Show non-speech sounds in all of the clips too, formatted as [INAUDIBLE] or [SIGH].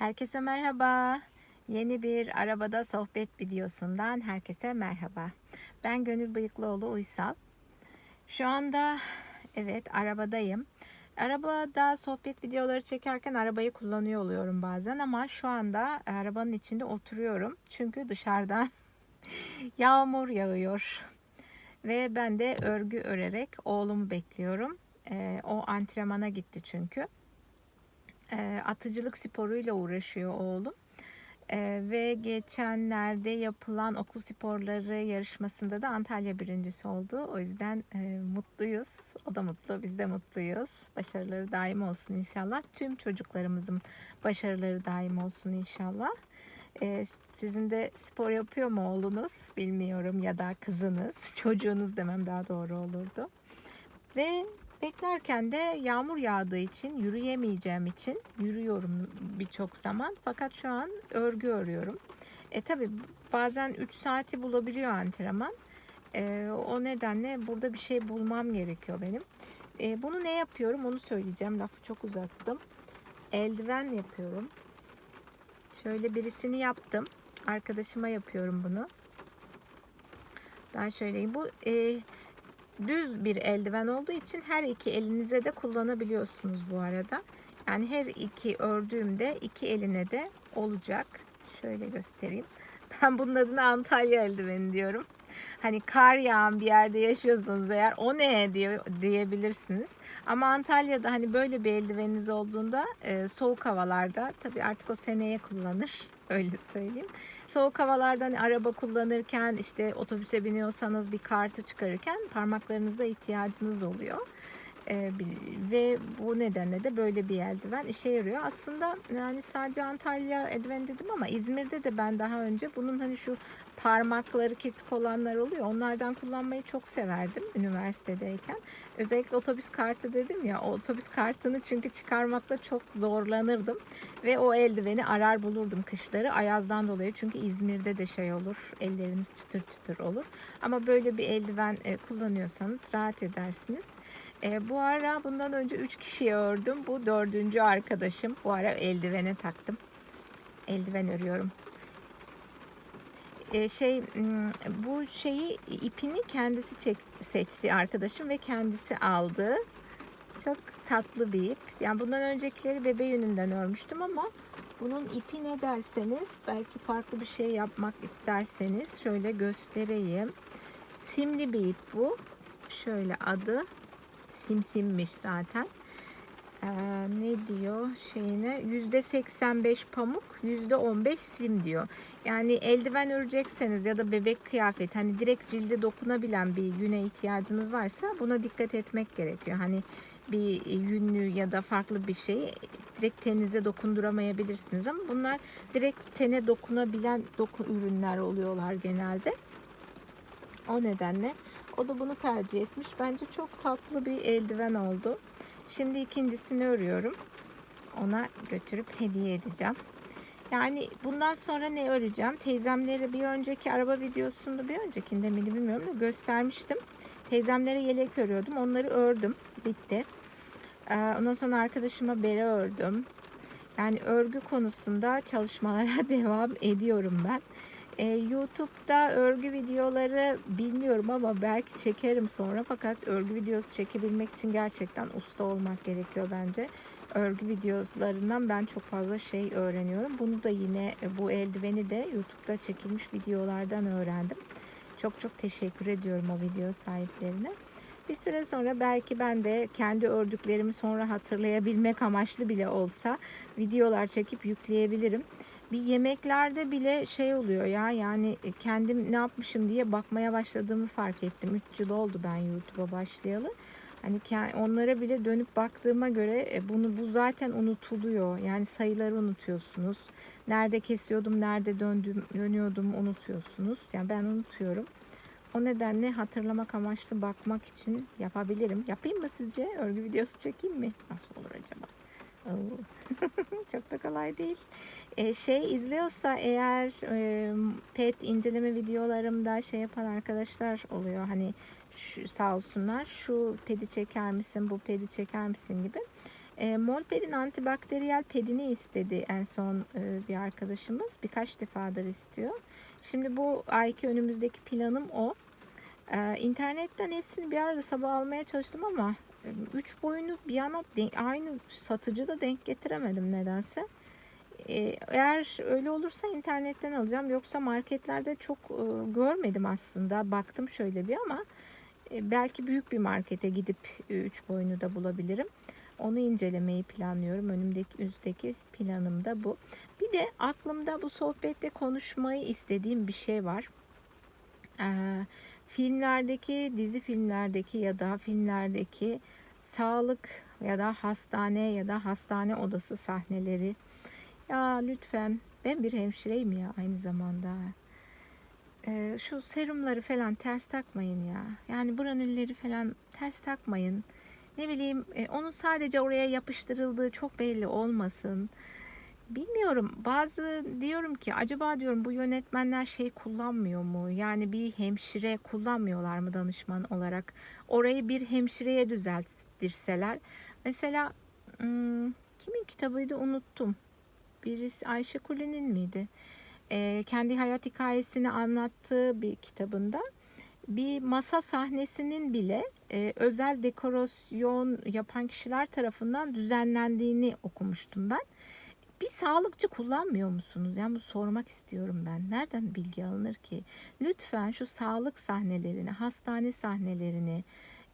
Herkese merhaba. Yeni bir arabada sohbet videosundan herkese merhaba. Ben Gönül Bıyıklıoğlu Uysal. Şu anda evet arabadayım. Arabada sohbet videoları çekerken arabayı kullanıyor oluyorum bazen ama şu anda arabanın içinde oturuyorum. Çünkü dışarıda [LAUGHS] yağmur yağıyor. Ve ben de örgü örerek oğlumu bekliyorum. Ee, o antrenmana gitti çünkü e, atıcılık sporuyla uğraşıyor oğlum. E, ve geçenlerde yapılan okul sporları yarışmasında da Antalya birincisi oldu. O yüzden e, mutluyuz. O da mutlu, biz de mutluyuz. Başarıları daim olsun inşallah. Tüm çocuklarımızın başarıları daim olsun inşallah. E, sizin de spor yapıyor mu oğlunuz bilmiyorum ya da kızınız, [LAUGHS] çocuğunuz demem daha doğru olurdu. Ve Beklerken de yağmur yağdığı için yürüyemeyeceğim için yürüyorum birçok zaman. Fakat şu an örgü örüyorum. E tabi bazen 3 saati bulabiliyor antrenman. E, o nedenle burada bir şey bulmam gerekiyor benim. E, bunu ne yapıyorum onu söyleyeceğim. Lafı çok uzattım. Eldiven yapıyorum. Şöyle birisini yaptım. Arkadaşıma yapıyorum bunu. Daha şöyle bu e, düz bir eldiven olduğu için her iki elinize de kullanabiliyorsunuz bu arada. Yani her iki ördüğümde iki eline de olacak. Şöyle göstereyim. Ben bunun adına Antalya eldiveni diyorum. Hani kar yağan bir yerde yaşıyorsanız eğer o ne diye diyebilirsiniz. Ama Antalya'da hani böyle bir eldiveniniz olduğunda e, soğuk havalarda tabii artık o seneye kullanır [LAUGHS] öyle söyleyeyim. Soğuk havalarda hani araba kullanırken işte otobüse biniyorsanız bir kartı çıkarırken parmaklarınıza ihtiyacınız oluyor. Ee, ve bu nedenle de böyle bir eldiven işe yarıyor. Aslında yani sadece Antalya eldiven dedim ama İzmir'de de ben daha önce bunun hani şu parmakları kesik olanlar oluyor. Onlardan kullanmayı çok severdim üniversitedeyken. Özellikle otobüs kartı dedim ya o otobüs kartını çünkü çıkarmakta çok zorlanırdım. Ve o eldiveni arar bulurdum kışları ayazdan dolayı. Çünkü İzmir'de de şey olur elleriniz çıtır çıtır olur. Ama böyle bir eldiven e, kullanıyorsanız rahat edersiniz. E, bu ara bundan önce 3 kişiye ördüm. Bu dördüncü arkadaşım. Bu ara eldivene taktım. Eldiven örüyorum. E, şey bu şeyi ipini kendisi çek, seçti arkadaşım ve kendisi aldı. Çok tatlı bir ip. Yani bundan öncekileri bebe yününden örmüştüm ama bunun ipi ne derseniz belki farklı bir şey yapmak isterseniz şöyle göstereyim. Simli bir ip bu. Şöyle adı simsimmiş zaten. Ee, ne diyor şeyine yüzde 85 pamuk yüzde 15 sim diyor. Yani eldiven örecekseniz ya da bebek kıyafet hani direkt cilde dokunabilen bir yüne ihtiyacınız varsa buna dikkat etmek gerekiyor. Hani bir yünlü ya da farklı bir şeyi direkt teninize dokunduramayabilirsiniz ama bunlar direkt tene dokunabilen doku ürünler oluyorlar genelde. O nedenle o da bunu tercih etmiş. Bence çok tatlı bir eldiven oldu. Şimdi ikincisini örüyorum. Ona götürüp hediye edeceğim. Yani bundan sonra ne öreceğim? Teyzemlere bir önceki araba videosunda bir öncekinde miydi bilmiyorum da göstermiştim. Teyzemlere yelek örüyordum. Onları ördüm. Bitti. Ee, ondan sonra arkadaşıma bere ördüm. Yani örgü konusunda çalışmalara [LAUGHS] devam ediyorum ben. Ee, YouTube'da örgü videoları bilmiyorum ama belki çekerim sonra. Fakat örgü videosu çekebilmek için gerçekten usta olmak gerekiyor bence. Örgü videolarından ben çok fazla şey öğreniyorum. Bunu da yine e, bu eldiveni de YouTube'da çekilmiş videolardan öğrendim. Çok çok teşekkür ediyorum o video sahiplerine. Bir süre sonra belki ben de kendi ördüklerimi sonra hatırlayabilmek amaçlı bile olsa videolar çekip yükleyebilirim bir yemeklerde bile şey oluyor ya yani e, kendim ne yapmışım diye bakmaya başladığımı fark ettim. 3 yıl oldu ben YouTube'a başlayalı. Hani onlara bile dönüp baktığıma göre e, bunu bu zaten unutuluyor. Yani sayıları unutuyorsunuz. Nerede kesiyordum, nerede döndüm, dönüyordum unutuyorsunuz. Yani ben unutuyorum. O nedenle hatırlamak amaçlı bakmak için yapabilirim. Yapayım mı sizce? Örgü videosu çekeyim mi? Nasıl olur acaba? [LAUGHS] Çok da kolay değil. E, şey izliyorsa eğer e, pet inceleme videolarımda şey yapan arkadaşlar oluyor. Hani şu, sağ olsunlar şu pedi çeker misin bu pedi çeker misin gibi. E, Molped'in antibakteriyel pedini istedi en son e, bir arkadaşımız. Birkaç defadır istiyor. Şimdi bu ayki önümüzdeki planım o. E, internetten hepsini bir arada sabah almaya çalıştım ama üç boyunu bir yana aynı satıcıda denk getiremedim nedense. E, eğer öyle olursa internetten alacağım. Yoksa marketlerde çok e, görmedim aslında. Baktım şöyle bir ama e, belki büyük bir markete gidip e, üç boyunu da bulabilirim. Onu incelemeyi planlıyorum. Önümdeki üstteki planım da bu. Bir de aklımda bu sohbette konuşmayı istediğim bir şey var. Ee, filmlerdeki, dizi filmlerdeki ya da filmlerdeki sağlık ya da hastane ya da hastane odası sahneleri. Ya lütfen ben bir hemşireyim ya aynı zamanda. Ee, şu serumları falan ters takmayın ya. Yani branülleri falan ters takmayın. Ne bileyim e, onun sadece oraya yapıştırıldığı çok belli olmasın. Bilmiyorum. Bazı diyorum ki acaba diyorum bu yönetmenler şey kullanmıyor mu? Yani bir hemşire kullanmıyorlar mı danışman olarak? Orayı bir hemşireye düzelttirseler. Mesela kimin kitabıydı unuttum. Birisi Ayşe Kule'nin miydi? Kendi hayat hikayesini anlattığı bir kitabında bir masa sahnesinin bile e, özel dekorasyon yapan kişiler tarafından düzenlendiğini okumuştum ben. Bir sağlıkçı kullanmıyor musunuz? Yani bu sormak istiyorum ben. Nereden bilgi alınır ki? Lütfen şu sağlık sahnelerini, hastane sahnelerini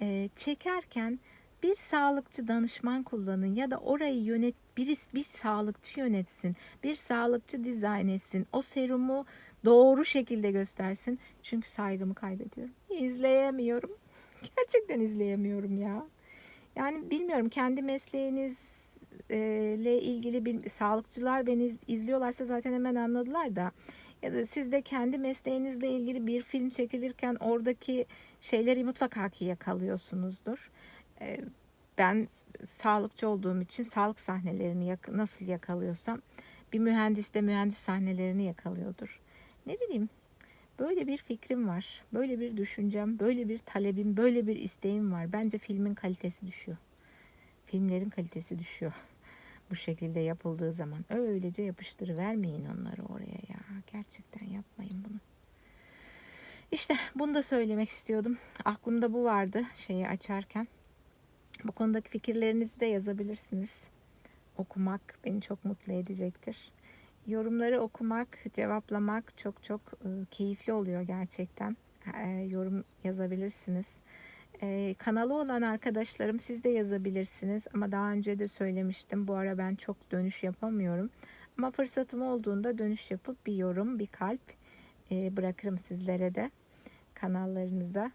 e, çekerken bir sağlıkçı danışman kullanın ya da orayı yönet bir, bir sağlıkçı yönetsin. Bir sağlıkçı dizayn etsin. O serumu doğru şekilde göstersin. Çünkü saygımı kaybediyorum. İzleyemiyorum. [LAUGHS] Gerçekten izleyemiyorum ya. Yani bilmiyorum kendi mesleğinizle ilgili bir sağlıkçılar beni iz- izliyorlarsa zaten hemen anladılar da ya da siz de kendi mesleğinizle ilgili bir film çekilirken oradaki şeyleri mutlaka ki yakalıyorsunuzdur. Ee, Ben sağlıkçı olduğum için sağlık sahnelerini nasıl yakalıyorsam bir mühendis de mühendis sahnelerini yakalıyordur. Ne bileyim böyle bir fikrim var. Böyle bir düşüncem, böyle bir talebim, böyle bir isteğim var. Bence filmin kalitesi düşüyor. Filmlerin kalitesi düşüyor. Bu şekilde yapıldığı zaman. Öylece yapıştırıvermeyin onları oraya ya. Gerçekten yapmayın bunu. İşte bunu da söylemek istiyordum. Aklımda bu vardı şeyi açarken. Bu konudaki fikirlerinizi de yazabilirsiniz. Okumak beni çok mutlu edecektir. Yorumları okumak, cevaplamak çok çok e, keyifli oluyor gerçekten. Yorum yazabilirsiniz. E, kanalı olan arkadaşlarım siz de yazabilirsiniz. Ama daha önce de söylemiştim. Bu ara ben çok dönüş yapamıyorum. Ama fırsatım olduğunda dönüş yapıp bir yorum, bir kalp e, bırakırım sizlere de kanallarınıza.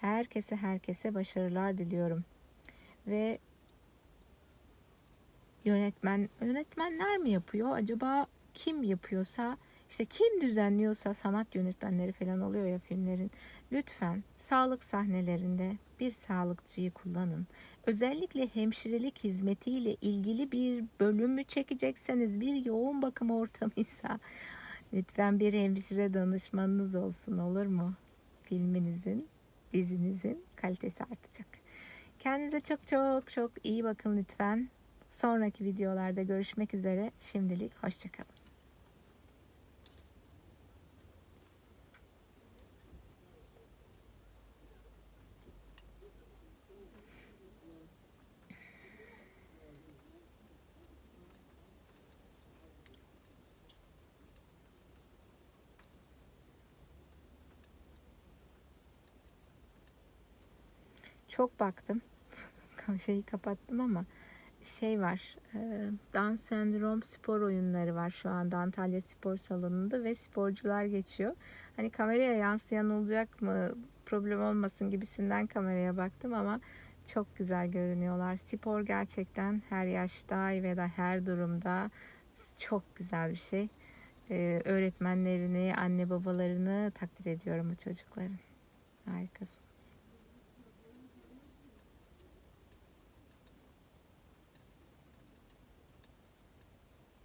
Herkese herkese başarılar diliyorum. Ve yönetmen yönetmenler mi yapıyor? Acaba kim yapıyorsa işte kim düzenliyorsa sanat yönetmenleri falan oluyor ya filmlerin. Lütfen sağlık sahnelerinde bir sağlıkçıyı kullanın. Özellikle hemşirelik hizmetiyle ilgili bir bölümü çekecekseniz bir yoğun bakım ortamıysa [LAUGHS] lütfen bir hemşire danışmanınız olsun olur mu? Filminizin, dizinizin kalitesi artacak. Kendinize çok çok çok iyi bakın lütfen. Sonraki videolarda görüşmek üzere. Şimdilik hoşçakalın. Çok baktım. [LAUGHS] Şeyi kapattım ama şey var. e, Down sendrom spor oyunları var şu anda Antalya Spor Salonu'nda ve sporcular geçiyor. Hani kameraya yansıyan olacak mı? Problem olmasın gibisinden kameraya baktım ama çok güzel görünüyorlar. Spor gerçekten her yaşta ve da her durumda çok güzel bir şey. E, öğretmenlerini, anne babalarını takdir ediyorum bu çocukların. Harikasın.